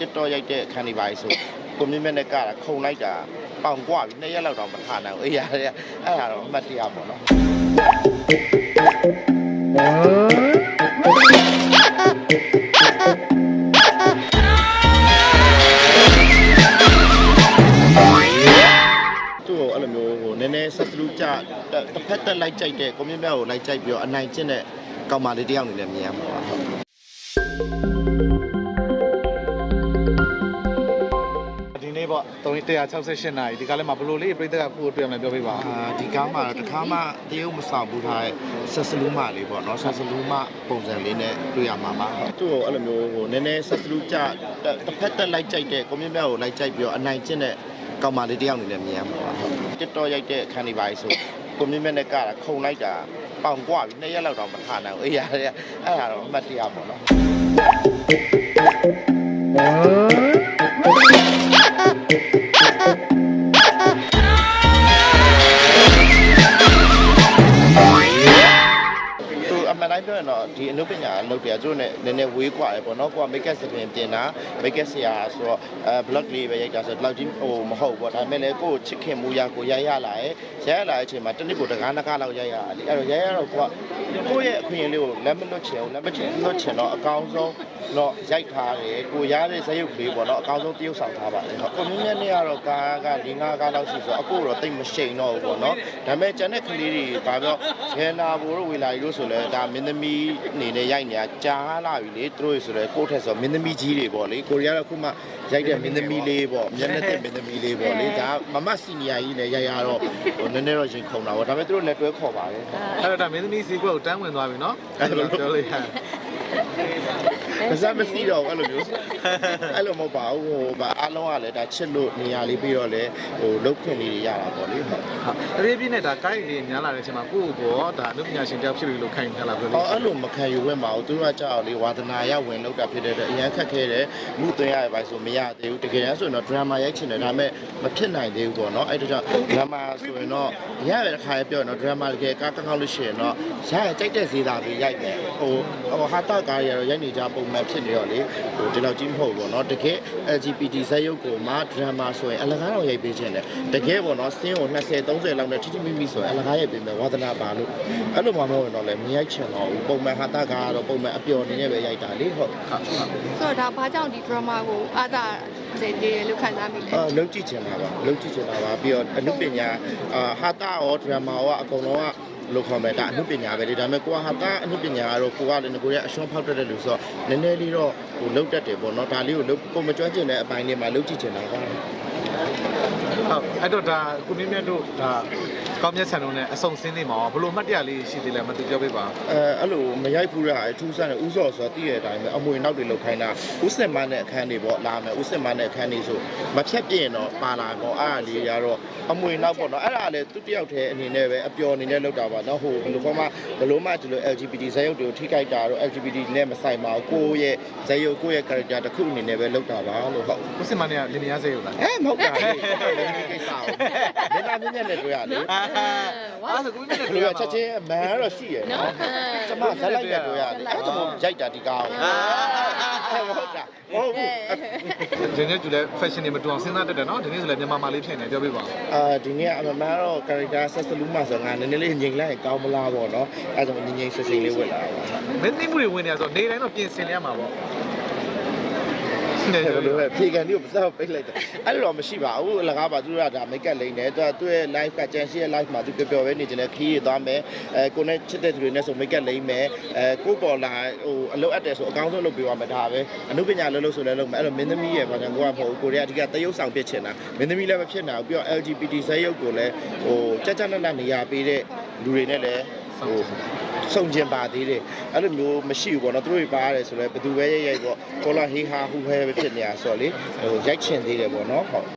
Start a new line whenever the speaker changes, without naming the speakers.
TikTok ရိုက်တဲ့အခန်းတွေပါလေဆိုကိုမြင့်မြတ်နဲ့ကတာခုံလိုက်တာပေါင်ကွာပြီနှစ်ရက်လောက်တော့မထနိုင်ဘူးအေးရတဲ့အဲ့ဒါတော့အမှတ်တရပေါ့နော်သူ့ကိုအဲ့လိုမျိုးဟိုနည်းနည်းဆက်စလူးကြတစ်တစ်ဖက်တက်လိုက်ကြိုက်တဲ့ကိုမြင့်မြတ်ကိုလိုက်ကြိုက်ပြီးတော့အနိုင်ကျင့်တဲ့ကောင်မလေးတစ်ယောက်အနေနဲ့မြင်ရမှာပါ
ပေါ့368နာရီဒီကားလေးမှာဘယ်လိုလေးပြိတ္တကခုကိုတွေ့ရမလဲပြောပြပါဦး
အာဒီကားမှာတော့တစ်ခါမှတရုတ်မဆောင်ဘူးထားတဲ့ဆက်စလူးမလေးပေါ့နော်ဆက်စလူးမပုံစံလေးနဲ့တွေ့ရမှာပါသူ့ကိုအဲ့လိုမျိုးဟိုနည်းနည်းဆက်စလူးကြတစ်တစ်ဖက်တက်လိုက်ကြိုက်တဲ့ကိုမြင့်မြတ်ကိုလိုက်ကြိုက်ပြီးတော့အနိုင်ကျင့်တဲ့ကောင်မလေးတစ်ယောက်အနေနဲ့မြင်ရမှာပါဟုတ် TikTok ရိုက်တဲ့အခန်းတွေပါလေဆိုကိုမြင့်မြတ်နဲ့ကတာခုံလိုက်တာပေါင်ကွာပြီနှစ်ရက်လောက်တော့မထနိုင်ဘူးအေးရတဲ့အဲ့ဒါတော့အမှတ်တရပေါ့နော် အမှန်တိုင်းပြောရင်တော့ဒီအနုပညာလုပ်တယ်သူတို့နဲ့နည်းနည်းဝေးกว่าတယ်ပေါ့နော်ကိုက make up စပင်တင်တာ make up ဆရာဆိုတော့အဲ blog လေးပဲရိုက်တာဆိုတော့လောက်ကြီးဟိုမဟုတ်ပေါ့ဒါပေမဲ့လည်းကိုယ်ချစ်ခင်မှုရကိုရိုက်ရလာရဲ့ရိုက်ရလာတဲ့အချိန်မှာတစ်နစ်ကိုတကားနကားလောက်ရိုက်ရတာလေအဲ့တော့ရိုက်ရတော့ကိုကကိုယ့်ရဲ့အခွင့်အရေးလေးကိုလက်မလွတ်ချင်ဘူးလက်မချင်လွတ်ချင်တော့အကောင်းဆုံးတော့ရိုက်ထားတယ်ကိုရတဲ့ဇယုတ်ကလေးပေါ့နော်အကောင်းဆုံးတရုပ်ဆောင်ထားပါတယ်ဟုတ်ကိုမြင့်မြတ်နဲ့ကတော့ကားက၄၅ကားလောက်ရှိဆိုတော့အခုတော့တိတ်မရှိန်တော့ဘူးပေါ့နော်ဒါပေမဲ့ကျန်တဲ့ကလေးတွေဘာပြောရဲနာဘိုးတို့ဝေလာကြီးတို့ဆိုလဲဒါ ါမင်းသမီးအနေနဲ့ရိုက်နေတာကြားလာပြီလေသူတို့ဆိုလဲကိုယ့်ထက်ဆိုမင်းသမီးကြီးတွေပေါ့လေကိုရီးယားကခုမှရိုက်တဲ့မင်းသမီးလေးပေါ့မျက်နှာတက်မင်းသမီးလေးပေါ့လေဒါမမစီနီယာကြီးနဲ့ရိုက်ရတော့ဟိုနည်းနည်းတော့ရင်ခုန်တာပေါ့ဒါပေမဲ့သူတို့လက်တွဲခေါ်ပါတယ်
အဲ့တော့ဒါမင်းသမီးစီကွက်ကိုတန်းဝင်သွားပြီနော်
အဲ့လို
ပြောလို့ရ
ပါစမစီတော့အဲ့လိုမျိုးအဲ့လိုမဟုတ်ပါဘူးဟိုဗာအားလုံးကလည်းဒါချစ်လို့နေရာလေးပြီးတော့လေဟိုလုတ်ခွင့်လေးတွေရတာပေါ့လေဟုတ်
ဟုတ်တပြေးပြင်းနဲ့ဒါကိုက်လေးများလာတဲ့အချိန်မှာကိုယ့်ကိုယ်ဒါအနုပညာရှင်တယောက်ဖြစ်ပြီလို့ခံယူထားလာပြောလို့
အော်အဲ့လိုမခံယူဝဲမှာဘူးသူတို့ကကြောက်လေဝါသနာရဝင်လောက်တာဖြစ်တဲ့အတွက်အရန်ခက်ခဲတယ်မှုသွင်းရတဲ့ဘိုင်းဆိုမရသေးဘူးတကယ်တမ်းဆိုရင်တော့ drama ရိုက်ချင်တယ်ဒါပေမဲ့မဖြစ်နိုင်သေးဘူးပေါ့နော်အဲ့ဒါကြောင့် drama ဆိုရင်တော့ရရတဲ့ခါရပြောရင်တော့ drama တကယ်ကားကောင်းကောင်းလို့ရှိရင်တော့ရရကြိုက်တဲ့ဈေးသာပြီးရိုက်မယ်ဟိုဟိုဟာတာကားရတော့ရိုက်နေကြပုံမှန်ဖြစ်နေတော့လေဟိုဒီလောက်ကြီးမဟုတ်ဘူးပေါ့နော်တကယ် LGBT ဇာတ်ရုပ်ကိုမှ drama ဆိုရင်အလကားတော့ရိုက်ပေးခြင်းတယ်တကယ်ပေါ့နော်စင်းကို20 30လောက်နဲ့ထိထိမိမိဆိုရင်အလကားရိုက်ပေးမယ်ဝါသနာပါလို့အဲ့လိုမှမဟုတ်ရင်တော့လေမရိုက်ချင်တော့ဘူးပုံမှန်ဟာတာကားကတော့ပုံမှန်အပျော်နေနဲ့ပဲရိုက်တာလေဟုတ်
ဟုတ်ဟုတ်
ဆိုတော့ဒါဘာကြောင့်ဒီ drama ကိုအားသာစေတည်လို့ခံစားမိလဲ
အာလုံးကြည့်ချင်တာပါလုံးကြည့်ချင်တာပါပြီးတော့အနုပညာအာဟာတာရောဒရမာရောအကုန်လုံးက လို့ခေါ်မယ်ဒါအနုပညာပဲလေဒါပေမဲ့ကိုကဟာတာအနုပညာကတော့ကိုကလည်းကိုရဲ့အရှုံးဖောက်တတ်တဲ့လူဆိုတော့နည်းနည်းလေးတော့ဟိုလုံးတက်တယ်ပေါ့နော်ဒါလေးကိုလုံးကိုမကြွချင်တဲ့အပိုင်းလေးမှာလုံးကြည့်ချင်တာပါ
ဟုတ်အဲ့တော့ဒါကိုမြင့်မြတ်တို့ဒါကောင်းမြတ်ဆန်တို့နဲ့အဆုံစင်းနေမှာဘယ်လိုမှတ်တရလေးရှိသေးလဲမသိပြောပြပါ
အဲအဲ့လိုမရိုက်ဘူးရအထူးဆန်းတယ်ဥစော်ဆိုတော့တည့်ရတဲ့အတိုင်းပဲအမွေနောက်တွေလောက်ခိုင်းတာဥစင်မနဲ့အခန်းတွေပေါ့လာမယ်ဥစင်မနဲ့အခန်းတွေဆိုမဖြတ်ပြင်းတော့ပါလာတော့အဲ့ဒါလေးရတော့အမွေနောက်ပေါ့နော်အဲ့ဒါလည်းသူတယောက်တည်းအနေနဲ့ပဲအပျော်အနေနဲ့လောက်တာပါနော်ဟိုဘယ်လိုမှဘယ်လိုမှဒီလို LGBT ဇာတ်ရုပ်တွေကိုထိခိုက်တာတော့ LGBT နဲ့မဆိုင်ပါဘူးကိုယ့်ရဲ့ဇာတ်ရုပ်ကိုယ့်ရဲ့ character တစ်ခုအနေနဲ့ပဲလောက်တာပါလို့ဟုတ်
ကိုစင်မနဲ့လင်မယားစေရလား
အဲမဟုတ်တာလေလည်းဒီကိစ္စအောင်မင်းသားမင်းနဲ့လည်းတွေ့ရလေ
အဲ့ဒါကိုမြင့်မြတ်
ဘယ်
နဲ့
လိုချက်ချင်းအမှန်တော့ရှိရဲ့နော်ကျမဇက်လိုက်နဲ့တွေ့ရတယ်အဲ့ဒါမို့ရိုက်တာဒီကားကိုအဲ့ဟုတ်တာဟုတ်ဘူး
ဒီနေ့ကျလည်း fashion တွေမတူအောင်စဉ်းစားတတ်တယ်နော်ဒီနေ့ဆိုလည်းမြန်မာမာလေးဖြစ်နေပြောပြပါဦး
အာဒီနေ့အမမတော့ character ဆက်စလူးမှဆိုငါနည်းနည်းလေးငြိမ်လိုက်ရင်ကောင်းမလားပေါ့နော်အဲ့ဒါကြောင့်ငြိမ်ငြိမ်ဆွဆွလေးဝင်လာတာ
မင်းသိမှုတွေဝင်နေရဆိုနေတိုင်းတော့ပြင်ဆင်ရမှာပေါ့ နေ
ဘယ်
ကြ
လို
လို့
လဲဖြေကန်လေးကိုပစောက်ပိတ်လိုက်တယ်အဲ့လိုတော့မရှိပါဘူးအလကားပါသူကဒါ make up လိမ့်တယ်သူကသူ့ရဲ့ live ကကျန်ရှိရဲ့ live မှာသူပျော်ပျော်ပဲနေကြတယ်ခီးရသွားမယ်အဲကိုနဲ့ချစ်တဲ့သူတွေနဲ့ဆို make up လိမ့်မယ်အဲကိုပေါ်လာဟိုအလုပ်အပ်တယ်ဆိုအကောင်းဆုံးလုပ်ပေးပါမယ်ဒါပဲအနုပညာလုပ်လို့ဆိုလဲလုပ်မယ်အဲ့လိုမင်းသမီးရဲ့ဘာကြောင့်ကိုကမဟုတ်ဘူးကိုရီးယားအဓိကတရုပ်ဆောင်ဖြစ်ချင်တာမင်းသမီးလည်းမဖြစ်နိုင်ဘူးပြီးတော့ LGBT ဇာတ်ရုပ်ကိုလည်းဟိုကြကြနက်နက်နေရာပေးတဲ့လူတွေနဲ့လည်း ဟိုစုံကျင်ပါသေးတယ်အဲ့လိုမျိုးမရှိဘူးပေါ့နော်သူတို့တွေပါရတယ်ဆိုတော့ဘယ်သူပဲရိုက်ရိုက်ပေါ့ကောလာဟေးဟာဟူဟဲပဲဖြစ်နေတာဆိုတော့လေဟိုရိုက်ချင်သေးတယ်ပေါ့နော်ဟုတ်